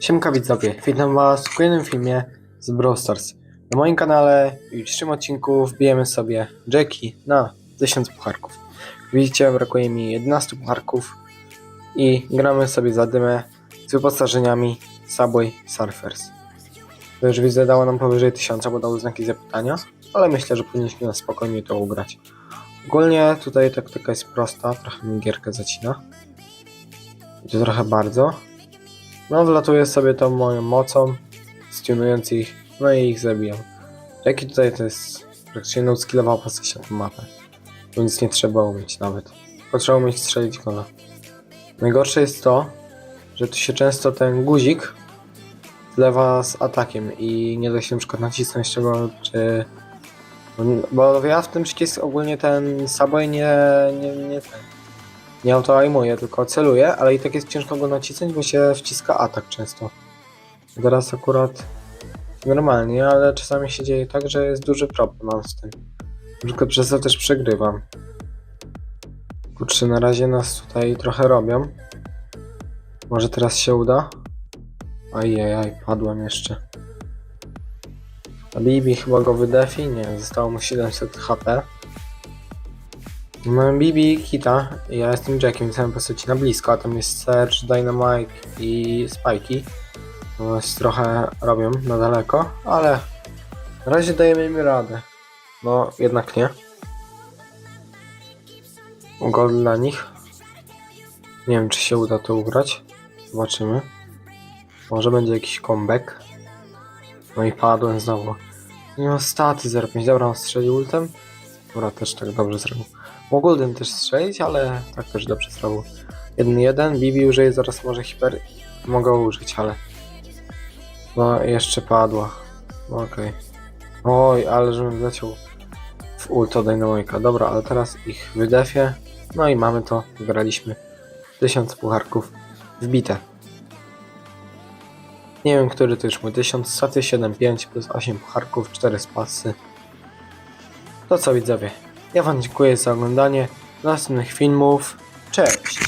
Siemka widzowie, witam was w kolejnym filmie z Brawl Stars. Na moim kanale w jutrzejszym odcinku wbijemy sobie Jackie na 1000 pucharków. Widzicie, brakuje mi 11 pucharków i gramy sobie za dymę z wyposażeniami Subway Surfers. To już widzę dało nam powyżej 1000, bo dało znaki zapytania, ale myślę, że powinniśmy na spokojnie to ugrać. Ogólnie tutaj taktyka jest prosta, trochę mi gierkę zacina. I to trochę bardzo. No, wlatuję sobie tą moją mocą, stunując ich, no i ich zabijam. Jaki tutaj to jest praktycznie no skillowa postać na tą mapę. Bo nic nie trzeba umieć nawet. Potrzeba umieć strzelić gola. Najgorsze jest to, że tu się często ten guzik zlewa z atakiem i nie da się na przykład nacisnąć tego, czy... Bo ja w tym przycisku ogólnie ten Subway nie, nie, nie ten nie autoajmuję, tylko celuję, ale i tak jest ciężko go nacisnąć, bo się wciska atak często. Teraz akurat normalnie, ale czasami się dzieje tak, że jest duży problem z tym. Tylko przez to też przegrywam. Kurczę, na razie nas tutaj trochę robią. Może teraz się uda? Ajajaj, padłem jeszcze. Bibi chyba go wydefi? Nie, zostało mu 700 HP. Mam Bibi, Kita, ja jestem Jackiem, całym postaci na blisko, a tam jest Serge, Dynamite i Spikey. Jest trochę robią na daleko, ale na razie dajemy im radę. No, jednak nie. Gol dla nich. Nie wiem, czy się uda to ugrać. Zobaczymy. Może będzie jakiś comeback. No i padłem znowu. No, staty 0,5. Dobra, on strzelił ultem. Dobra, też tak dobrze zrobił. Mogłbym też strzelić, ale tak też dobrze zrobił. 1-1, Bibi użyje zaraz może hiper. Mogę użyć, ale. No, jeszcze padła. No, Okej. Oj, ale żebym wleciał w ulto Dynamika. Dobra, ale teraz ich wydefię. No i mamy to. Wygraliśmy 1000 pucharków wbite. Nie wiem, który to już mój 1000 saty 7,5 plus 8 pucharków, 4 spasy. To co widzowie, ja wam dziękuję za oglądanie. Do następnych filmów. Cześć!